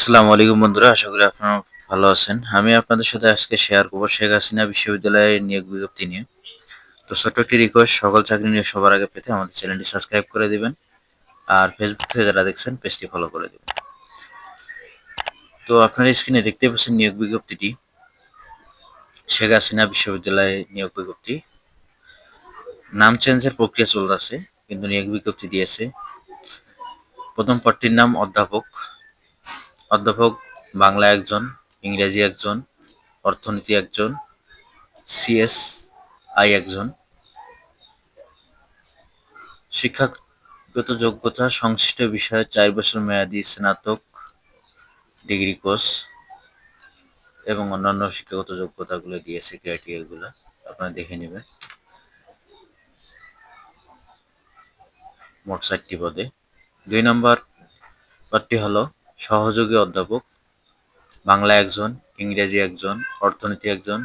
আসসালামু আলাইকুম বন্ধুরা, আশা করি আপনারা ভালো আছেন। আমি আপনাদের সাথে আজকে শেয়ার করব শেখ হাসিনা বিশ্ববিদ্যালয়ে নিয়োগ বিজ্ঞপ্তি নিয়ে। তো ছোট্ট একটি রিকোয়েস্ট সকল চাকরি নিয়ে সবার আগে পেতে আমাদের চ্যানেলটি সাবস্ক্রাইব করে দিবেন আর ফেসবুক থেকে যারা দেখছেন পেজটি ফলো করে দিবেন। তো আপনারা স্ক্রিনে দেখতে পাচ্ছেন নিয়োগ বিজ্ঞপ্তিটি। শেখ হাসিনা বিশ্ববিদ্যালয়ে নিয়োগ বিজ্ঞপ্তি। নাম চেঞ্জের প্রক্রিয়া চলতেছে, কিন্তু নিয়োগ বিজ্ঞপ্তি দিয়েছে। প্রথম পদটির নাম অধ্যাপক অধ্যাপক, বাংলা একজন, ইংরেজি একজন, অর্থনীতি একজন সিএস আই একজন। শিক্ষাগত যোগ্যতা সংশ্লিষ্ট বিষয়ে চার বছর মেয়াদী স্নাতক ডিগ্রি কোর্স এবং অন্যান্য শিক্ষাগত যোগ্যতাগুলো দিয়েছে ক্রাইটেরিয়াগুলো। আপনারা দেখে নেবেন। মোট চারটি পদে। দুই নম্বর পদটি হলো সহযোগী অধ্যাপক, বাংলা একজন, ইংরেজি একজন, অর্থনীতি একজন,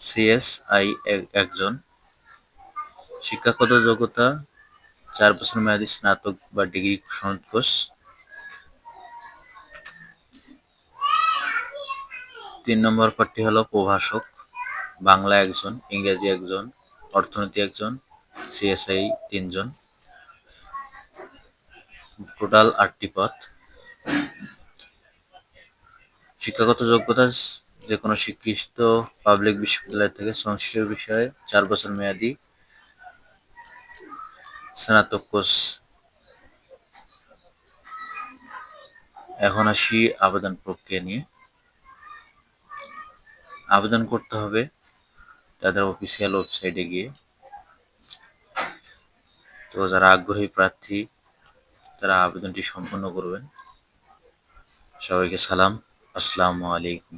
সিএসআই একজন। শিক্ষাগত যোগ্যতা, চার বছর মেয়াদী স্নাতক বা ডিগ্রি কোর্স তিন নম্বর পদটি হলো প্রভাষক, বাংলা একজন, ইংরেজি একজন, অর্থনীতি একজন, সিএসআই তিনজন। টোটাল আটটি পদ। শিক্ষাগত যোগ্যতা যে কোনো স্বীকৃত পাবলিক বিশ্ববিদ্যালয় থেকে সংশ্লিষ্ট বিষয়ে চার বছর মেয়াদি স্নাতক কোর্স। এখন আসি আবেদন প্রক্রিয়া নিয়ে। আবেদন করতে হবে তাদের অফিসিয়াল ওয়েবসাইটে গিয়ে। তো যারা আগ্রহী প্রার্থী, তারা আবেদনটি সম্পন্ন করবেন। সবাইকে সালাম। আসসালামু আলাইকুম